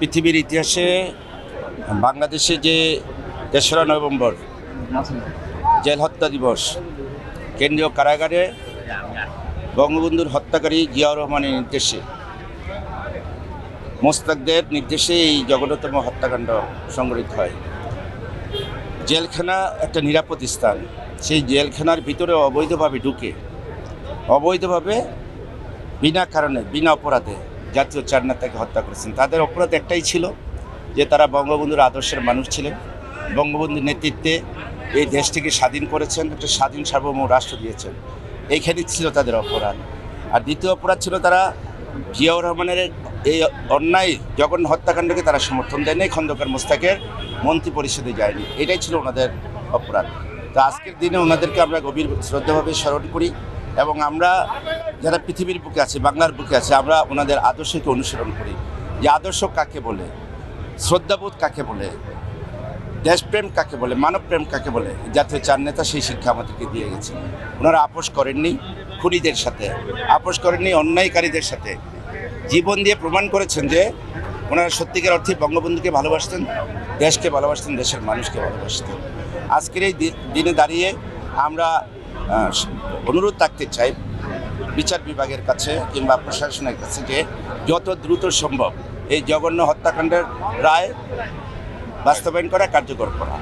পৃথিবীর ইতিহাসে বাংলাদেশে যে তেসরা নভেম্বর জেল হত্যা দিবস, কেন্দ্রীয় কারাগারে বঙ্গবন্ধুর হত্যাকারী জিয়াউর রহমানের নির্দেশে, মোস্তাকদের নির্দেশে এই জঘন্যতম হত্যাকাণ্ড সংঘটিত হয়। জেলখানা একটা নিরাপদ স্থান। সেই জেলখানার ভিতরে অবৈধভাবে ঢুকে, অবৈধভাবে বিনা কারণে, বিনা অপরাধে জাতীয় চার নেতাকে হত্যা করেছেন। তাদের অপরাধ একটাই ছিল যে তারা বঙ্গবন্ধুর আদর্শের মানুষ ছিলেন। বঙ্গবন্ধুর নেতৃত্বে এই দেশটিকে স্বাধীন করেছেন, একটা স্বাধীন সার্বভৌম রাষ্ট্র দিয়েছেন। এইখানেই ছিল তাদের অপরাধ। আর দ্বিতীয় অপরাধ ছিল তারা জিয়াউর রহমানের এই অন্যায় জঘন্য হত্যাকাণ্ডকে তারা সমর্থন দেয়নি, খন্দকার মোস্তাকের মন্ত্রী পরিষদে যায়নি। এটাই ছিল ওনাদের অপরাধ। তো আজকের দিনে ওনাদেরকে আমরা গভীর শ্রদ্ধাভাবে স্মরণ করি। এবং আমরা যারা পৃথিবীর বুকে আছে, বাংলার বুকে আছে, আমরা ওনাদের আদর্শকে অনুসরণ করি। যে আদর্শ কাকে বলে? শ্রদ্ধাবোধ কাকে বলে? দেশপ্রেম কাকে বলে? মানবপ্রেম কাকে বলে? জাতীয় চার নেতা সেই শিক্ষা আমাদেরকে দিয়ে গেছে ওনারা আপোষ করেননি খুনিদের সাথে, আপোষ করেননি অন্যায়কারীদের সাথে। জীবন দিয়ে প্রমাণ করেছেন যে ওনারা সত্যিকার অর্থে বঙ্গবন্ধুকে ভালোবাসতেন, দেশকে ভালোবাসতেন, দেশের মানুষকে ভালোবাসতেন। আজকের এই দিনে দাঁড়িয়ে আমরা অনুরোধ থাকতে চাই বিচার বিভাগের কাছে কিংবা প্রশাসনের কাছে যে যত দ্রুত সম্ভব এই জঘন্য হত্যাকাণ্ডের রায় বাস্তবায়ন করা কার্যকর করা।